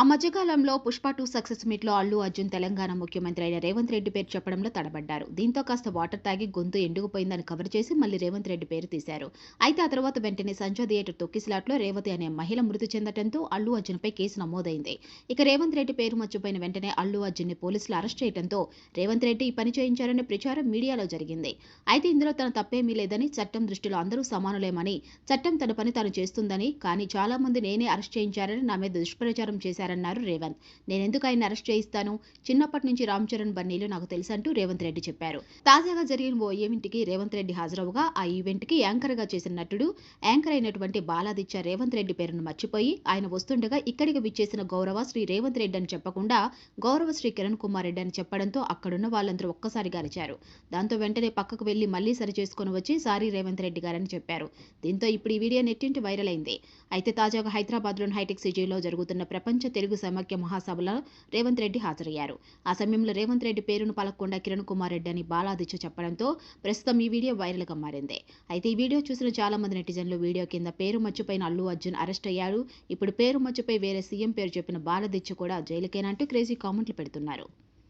ఆ మధ్యకాలంలో Pushpa two success మీట్లో అల్లు అర్జున్ తెలంగాణ ముఖ్యమంత్రి అయిన రేవంత్ రెడ్డి పేరు చెప్పడంలో తడబడ్డారు. దీంతో కాస్త వాటర్ తాగి గొంతు ఎండుకుపోయిందని కవర్ చేసి మళ్ళీ రేవంత్ రెడ్డి పేరు తీశారు. అయితే ఆ తర్వాత వెంటనే సంజయ్ థియేటర్ తొక్కిసలాట్లో రేవతి అనే మహిళ మృతి చెందడంతో అల్లు అర్జున్పై కేసు నమోదైంది. ఇక రేవంత్ రెడ్డి పేరు మర్చిపోయిన వెంటనే అల్లు అర్జున్ని పోలీసులు అరెస్ట్ చేయడంతో రేవంత్ రెడ్డి ఈ పని చేయించారనే ప్రచారం మీడియాలో జరిగింది. అయితే ఇందులో తన తప్పేమీ లేదని చట్టం దృష్టిలో అందరూ సమానులేమని చట్టం తన పని తాను చేస్తుందని కానీ చాలా మంది నేనే అరెస్ట్ చేయించారని నా మీద దుష్ప్రచారం చేశారు చేశారన్నారు రేవంత్. నేనెందుకు ఆయన అరెస్ట్ చేయిస్తాను? చిన్నప్పటి నుంచి రామ్ చరణ్ బన్నీలు నాకు తెలుసంటూ రేవంత్ రెడ్డి చెప్పారు. తాజాగా జరిగిన ఓ ఈవెంట్కి రేవంత్ రెడ్డి హాజరవుగా ఆ ఈవెంట్కి యాంకర్గా చేసిన నటుడు యాంకర్ అయినటువంటి బాలాదిత్య రేవంత్ రెడ్డి పేరును మర్చిపోయి ఆయన వస్తుండగా ఇక్కడికి విచ్చేసిన గౌరవ శ్రీ రేవంత్ రెడ్డి అని చెప్పకుండా గౌరవ శ్రీ కిరణ్ కుమార్ రెడ్డి అని చెప్పడంతో అక్కడున్న వాళ్ళందరూ ఒక్కసారిగా అరిచారు. దాంతో వెంటనే పక్కకు వెళ్ళి మళ్ళీ సరిచేసుకుని వచ్చి సారీ రేవంత్ రెడ్డి గారని చెప్పారు. దీంతో ఇప్పుడు ఈ వీడియో నెట్టింటి వైరల్ అయింది. అయితే తాజాగా హైదరాబాద్లోని హైటెక్ సిటీలో జరుగుతున్న ప్రపంచ తెలుగు సమాఖ్య మహాసభలో రేవంత్ రెడ్డి హాజరయ్యారు. ఆ సమయంలో రేవంత్ రెడ్డి పేరును పలకకుండా కిరణ్ కుమార్ రెడ్డి అని బాలాదిత్య చెప్పడంతో ప్రస్తుతం ఈ వీడియో వైరల్గా మారింది. అయితే ఈ వీడియో చూసిన చాలా మంది నెటిజన్లు వీడియో కింద పేరు మర్చిపోయిన అల్లు అర్జున్ అరెస్ట్ అయ్యారు. ఇప్పుడు పేరు మర్చిపోయి వేరే సీఎం పేరు చెప్పిన బాలాదిత్య కూడా జైలుకేనంటూ క్రేజీ కామెంట్లు పెడుతున్నారు.